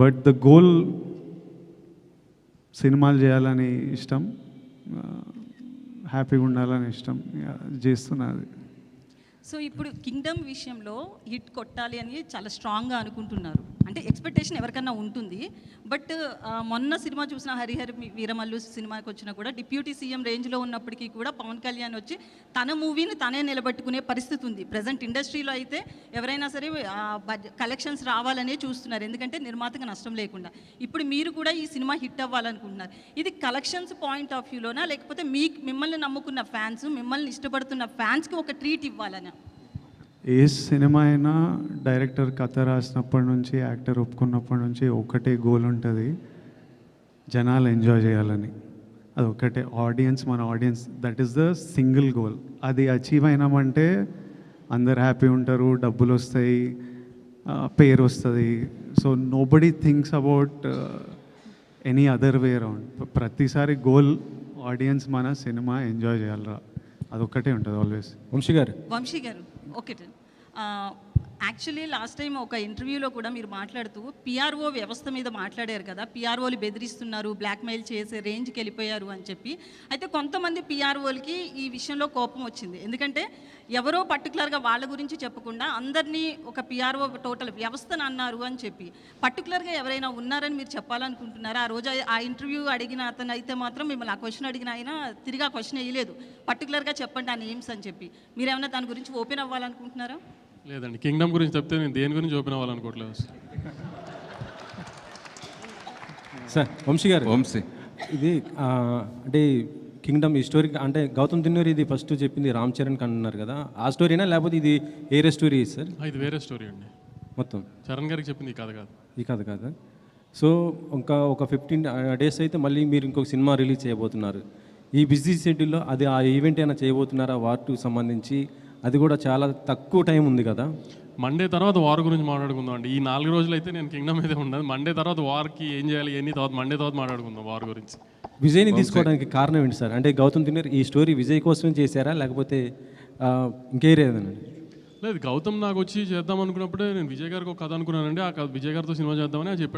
But the goal సినిమాలు చేయాలని ఇష్టం హ్యాపీగా ఉండాలని ఇష్టం చేస్తున్నది. సో ఇప్పుడు కింగ్డమ్ విషయంలో హిట్ కొట్టాలి అని చాలా స్ట్రాంగ్గా అనుకుంటున్నారు. అంటే ఎక్స్పెక్టేషన్ ఎవరికన్నా ఉంటుంది. బట్ మొన్న సినిమా చూసిన హరిహర్ వీరమల్లు సినిమాకి వచ్చినా కూడా డిప్యూటీ సీఎం రేంజ్లో ఉన్నప్పటికీ కూడా పవన్ కళ్యాణ్ వచ్చి తన మూవీని తనే నిలబెట్టుకునే పరిస్థితి ఉంది. ప్రజెంట్ ఇండస్ట్రీలో అయితే ఎవరైనా సరే కలెక్షన్స్ రావాలనే చూస్తున్నారు. ఎందుకంటే నిర్మాతకు నష్టం లేకుండా. ఇప్పుడు మీరు కూడా ఈ సినిమా హిట్ అవ్వాలనుకుంటున్నారు. ఇది కలెక్షన్స్ పాయింట్ ఆఫ్ వ్యూలోనా లేకపోతే మీ మిమ్మల్ని నమ్ముకున్న ఫ్యాన్స్ మిమ్మల్ని ఇష్టపడుతున్న ఫ్యాన్స్కి ఒక ట్రీట్ ఇవ్వాలనా? ఏ సినిమా అయినా డైరెక్టర్ కథ రాసినప్పటి నుంచి యాక్టర్ ఒప్పుకున్నప్పటి నుంచి ఒకటే గోల్ ఉంటుంది జనాలు ఎంజాయ్ చేయాలని. అది ఒకటే ఆడియన్స్ మన audience that is the single goal. అది అచీవ్ అయినామంటే అందరు హ్యాపీ ఉంటారు డబ్బులు వస్తాయి పేరు వస్తుంది. So no body thinks about any other way around ప్రతిసారి గోల్ ఆడియన్స్ మన సినిమా ఎంజాయ్ చేయాలరా. అదొక్కటే ఉంటుంది ఆల్వేస్ వంశీ గారు. Vamsi garu. Occitan. Uh, actually last time ఒక ఇంటర్వ్యూలో కూడా మీరు మాట్లాడుతూ పిఆర్ఓ వ్యవస్థ మీద మాట్లాడారు కదా పిఆర్ఓలు బెదిరిస్తున్నారు బ్లాక్మెయిల్ చేసే రేంజ్కి వెళ్ళిపోయారు అని చెప్పి. అయితే కొంతమంది పిఆర్ఓలకి ఈ విషయంలో కోపం వచ్చింది. ఎందుకంటే ఎవరో పర్టికులర్గా వాళ్ళ గురించి చెప్పకుండా అందరినీ ఒక పిఆర్ఓ టోటల్ వ్యవస్థను అన్నారు అని చెప్పి. పర్టికులర్గా ఎవరైనా ఉన్నారని మీరు చెప్పాలనుకుంటున్నారా? ఆ రోజు ఆ ఇంటర్వ్యూ అడిగిన అతను అయితే మాత్రం మిమ్మల్ని ఆ క్వశ్చన్ అడిగిన ఆయన తిరిగి ఆ క్వశ్చన్ వేయలేదు. పర్టికులర్గా చెప్పండి ఆ నేమ్స్ అని చెప్పి. మీరేమైనా దాని గురించి ఓపెన్ అవ్వాలనుకుంటున్నారా? లేదండి కింగ్డమ్ గురించి చెప్తే నేను దేని గురించి ఓపెన్ అవ్వాలనుకోవట్లేదు. సార్ వంశీ గారు. వంశీ. ఇది అంటే కింగ్డమ్ ఈ స్టోరీ అంటే గౌతమ్ దిన్నూరి ఇది ఫస్ట్ చెప్పింది రామ్ చరణ్ అన్నారు కదా ఆ స్టోరీనా లేకపోతే ఇది ఏరే స్టోరీ సార్? ఇది వేరే స్టోరీ అండి. మొత్తం. చరణ్ గారికి చెప్పింది ఈ కథ కాదు. ఈ కథ కాదా? సో ఇంకా ఒక ఫిఫ్టీన్ డేస్ అయితే మళ్ళీ మీరు ఇంకొక సినిమా రిలీజ్ చేయబోతున్నారు. ఈ బిజీ షెడ్యూల్లో అది ఆ ఈవెంట్ అయినా చేయబోతున్నారా వార్ టూ సంబంధించి? అది కూడా చాలా తక్కువ టైం ఉంది కదా. మండే తర్వాత వార్ గురించి మాట్లాడుకుందాం అండి. ఈ నాలుగు రోజులు అయితే నేను కింగ్డమ్ అయితే ఉండదు మండే తర్వాత వార్కి ఏం చేయాలి ఎన్ని తర్వాత మండే తర్వాత మాట్లాడుకుందాం వార్ గురించి. విజయ్ని తీసుకోవడానికి కారణం ఏంటి సార్? అంటే గౌతమ్ దిన్నూరి ఈ స్టోరీ విజయ్ కోసం చేశారా? లేకపోతే ఇంకేరేదనండి లేదు గౌతమ్ నాకు వచ్చి చేద్దాం అనుకున్నప్పుడే నేను విజయ్ గారికి ఒక కథ అనుకున్నానండి. ఆ కథ విజయ్ గారితో సినిమా చేద్దామని అది చెప్పాడు.